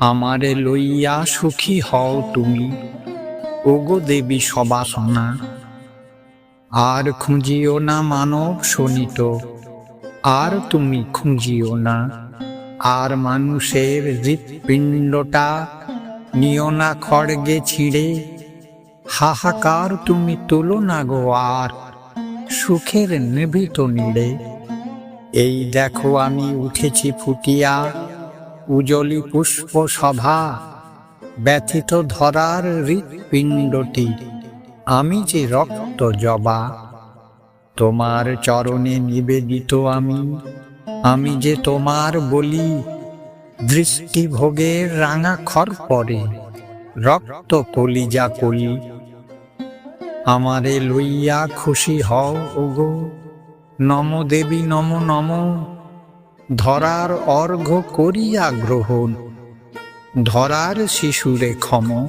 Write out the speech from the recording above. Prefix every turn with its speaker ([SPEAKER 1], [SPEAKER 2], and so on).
[SPEAKER 1] আমারে লইয়া সুখী হও তুমি। ওগো দেবী সবাসনা, আর খুঁজিও না মানব শোনিত, আর তুমি খুঁজিও না। আর মানুষের হৃৎপিণ্ডটা নিও না খড়গে ছিঁড়ে, হাহাকার তুমি তুলো না গো আর সুখের নিভৃত নিড়ে। এই দেখো আমি উঠেছি ফুটিয়া উজলি পুষ্প সভা ব্যথিত ধরার হৃৎপিণ্ডটি, আমি যে রক্ত জবা, তোমার চরণে নিবেদিত আমি আমি যে তোমার বলি দৃষ্টি ভোগের রাঙা খর পরে রক্ত কলিজা কলি, আমারে লইয়া খুশি হও ওগো, নম দেবী, নম নম ধরার অর্ঘ করিয়া গ্রহণ। ধরার শিশুরে ক্ষম।